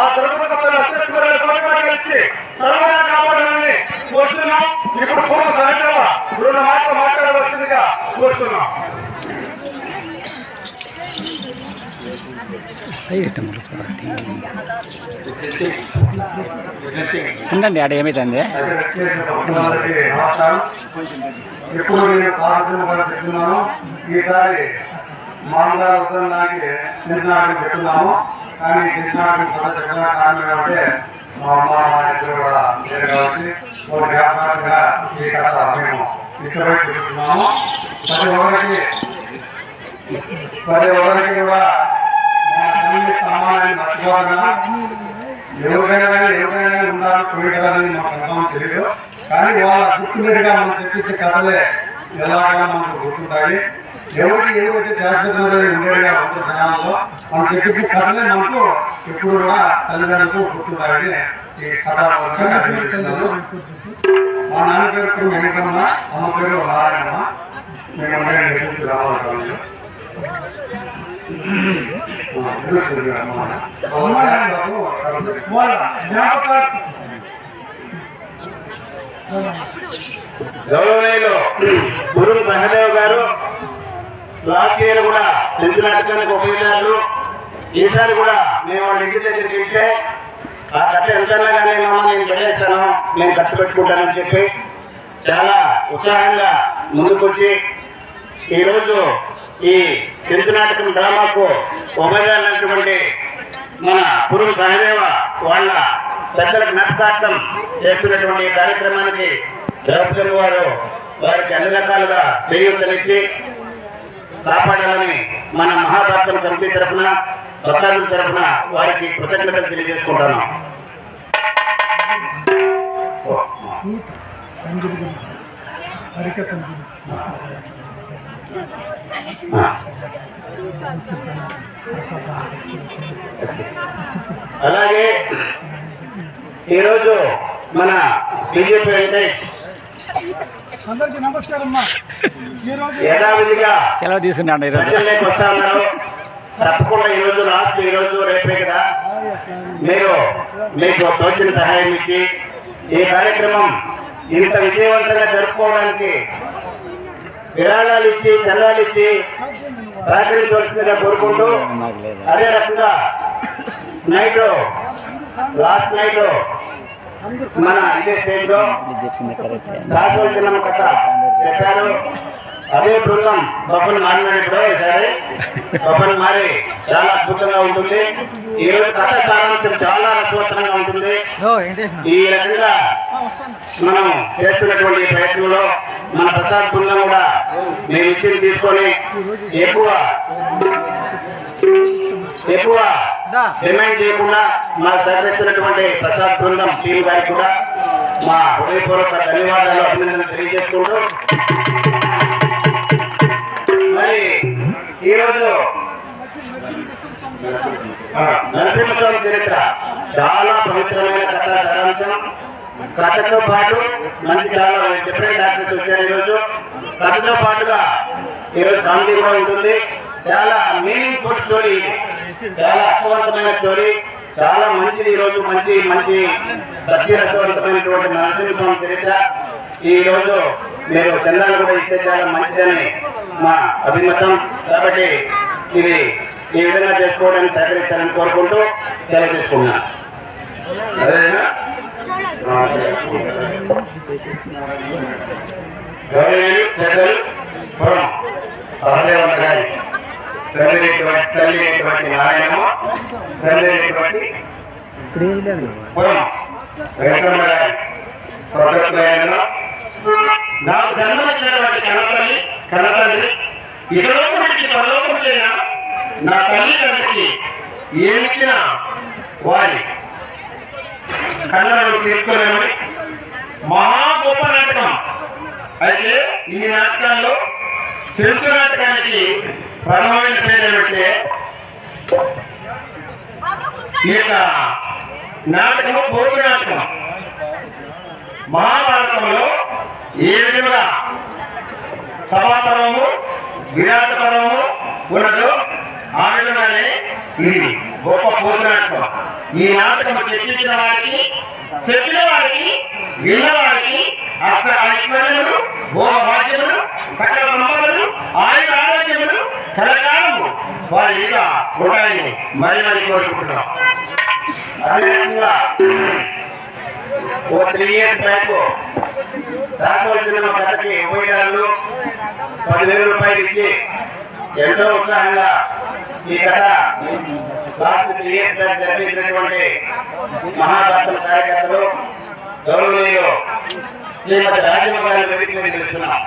ఆ తిరుపతి సర్వదా కాపాడాలని కోరుతున్నాం. ఇప్పుడు పూర్వ సహజవ రెండు మాటలు మాట్లాడవలసిందిగా కోరుతున్నాం. ఉండండి ఆడ ఏమైతుంది? ఇప్పుడు నేను సాహసంగా చెప్తున్నాను. ఈసారి మామగారు చెప్తున్నాము. కానీ చిన్ననాటకం చాలా చక్కగా కారణం ఏమంటే మా అమ్మ మా ఇద్దరు కూడా లేరు కాబట్టి ఒక వ్యాపారంగా ఈ కథ మేము ఇష్టపడి చూస్తున్నాము. ప్రతి ఒక్కరికి ప్రతి ఒక్కరికి కూడా మా తల్లి సమానాన్ని మర్చిపోకుండా ఎవరికైనా కానీ ఎవరికైనా కానీ ఉండాలని కోరికలని మాకు అర్థం తెలియదు. కానీ వాళ్ళ గుర్తున్నట్టుగా మనం చెప్పించే కథలే ఎలాగైనా మనకు గుర్తుంటాయి. ఎవరికి ఏవైతే శాశ్వతంగా ఉండేదిగా ఉంటుంది జనాల్లో మనం చెప్పేసి కథలే మనకు ఎప్పుడు కూడా తల్లిదండ్రులకు గుర్తుంటాయని ఈ కథ మా నాన్న పేరు ఇప్పుడు వెంకటమ్మ అమ్మ పేరు నారాయణమ్మ. మేము ఉండేది నెల్లూరు రావాలి గౌరవనీయులు గురువు సహదేవ్ గారు లాస్ట్ ఇయర్ కూడా సెంచు నాటకానికి ఉపయోగించారు ఈసారి కూడా మేము వాళ్ళ ఇంటి దగ్గరికి వెళ్తే ఆ కట్ట ఎంతైనా కానీ నేను పడేస్తాను నేను ఖర్చు పెట్టుకుంటానని చెప్పి చాలా ఉత్సాహంగా ముందుకొచ్చి ఈరోజు ఈ చెంచు నాటకం డ్రామాకు ఉపయోగాలన్నటువంటి మన పురుగు సహదేవ వాళ్ళ పెద్దల జ్ఞాపకార్థం చేస్తున్నటువంటి కార్యక్రమానికి ద్రౌపది వారు వారికి అన్ని రకాలుగా చేయూతనిచ్చి కాపాడాలని మన మహాభారతం కమిటీ తరఫున భక్తాదుల తరఫున వారికి కృతజ్ఞతలు తెలియజేసుకుంటాను అలాగే ఈరోజు మన బీజేపీ వెంకటేష్ అందరికీ నమస్కారం ఈరోజు యథావిధిగా సెలవు తీసుకున్నాను ఈరోజు. ప్రజల్లోకి వస్తా ఉన్నారు. తప్పకుండా ఈ రోజు లాస్ట్ ఈ రోజు రేపే కదా. మీరు మీకు తోచిన సహాయం ఇచ్చి ఈ కార్యక్రమం ఇంత విజయవంతంగా జరుపుకోవడానికి విరాళాలు ఇచ్చి చల్లాలు ఇచ్చి సహకరించవలసిందిగా కోరుకుంటూ అదే రకంగా నైట్ లాస్ట్ నైట్ మన ఇదే స్టేజ్లో ఇది చెప్పింది కరెక్ట్ శాశ్వత చిన్న కథ చెప్పారు. అదే బృందం బొమ్మను మారినప్పుడు ఈసారి మారి చాలా అద్భుతంగా ఉంటుంది. ఈ రోజు కథ సారాంశం చాలా రసవత్తరంగా ఉంటుంది. ఈ రకంగా మనం చేస్తున్నటువంటి ప్రయత్నంలో మన ప్రసాద్ బృందం కూడా మేము ఇచ్చింది తీసుకొని ఎక్కువ ఎక్కువ డిమాండ్ చేయకుండా మా సహకరిస్తున్నటువంటి ప్రసాద్ బృందం టీం గారికి కూడా మా హృదయపూర్వక ధన్యవాదాలు అభినందనలు తెలియజేసుకుంటూ. మరి ఈరోజు నరసింహస్వామి చరిత్ర చాలా పవిత్రమైన కథ సారాంశం. కథతో పాటు మంచి చాలా డిఫరెంట్ యాక్టర్స్ వచ్చారు ఈరోజు. కథతో పాటుగా ఈరోజు కామెడీ కూడా ఉంటుంది. చాలా మీనింగ్ఫుల్ స్టోరీ చాలా అర్థవంతమైన స్టోరీ చాలా మంచిది ఈరోజు మంచి మంచి సత్యరసవంతమైనటువంటి నరసింహస్వామి చరిత్ర. ఈ రోజు మీరు చందాలు కూడా ఇస్తే చాలా మంచిదని మా అభిమతం. కాబట్టి ఇది ఈ విధంగా చేసుకోవడానికి సహకరిస్తారని కోరుకుంటూ సెలవు తీసుకున్నాను సరేనా? గౌరవనీయులు పెద్దలు పురం సహదేవన్న గారి. అయినటువంటి పురం వెంకటమ్మ గారి స్వర్గస్థులైన నాకు జన్మనిచ్చినటువంటి కనతల్లి కనతల్లి ఇకలోకముడికి పరలోకములైన నా తల్లి తండ్రికి ఏమిచ్చినా వారి కళ్ళను తీర్చుకోలేమని మహా గొప్ప నాటకం. అయితే ఈ నాటకాల్లో చెంచు నాటకానికి ప్రధానమైన పేరు ఏమిటంటే ఈ యొక్క నాటకము పోతు నాటకం. మహాభారతంలో ఏ విధంగా సభాపర్వము విరాట పర్వము ఉన్నదో ఆ విధంగానే ఇది గొప్ప పూర్ణాత్మ ఈ నాటకం చెప్పించిన వారికి చెప్పిన వారికి విన్న వారికి అష్ట ఐశ్వర్యములు భోగ ఆరోగ్యములు వారి మీద ఉంటాయని మరి మరి కోరుకుంటున్నాం. అదేవిధంగా ఓ త్రీ ఇయర్స్ బ్యాక్ రాకపోతున్న మా కథకి ఉపయోగాలు పదివేల రూపాయలు ఇచ్చి ఎంతో ఉత్సాహంగా ఈ కథ లాస్ట్ త్రీ ఇయర్స్ బ్యాక్ జరిపించినటువంటి మహాభారత కార్యకర్తలు గౌరవనీయులు శ్రీమతి రాజమ్మ గారి తెలుస్తున్నాం.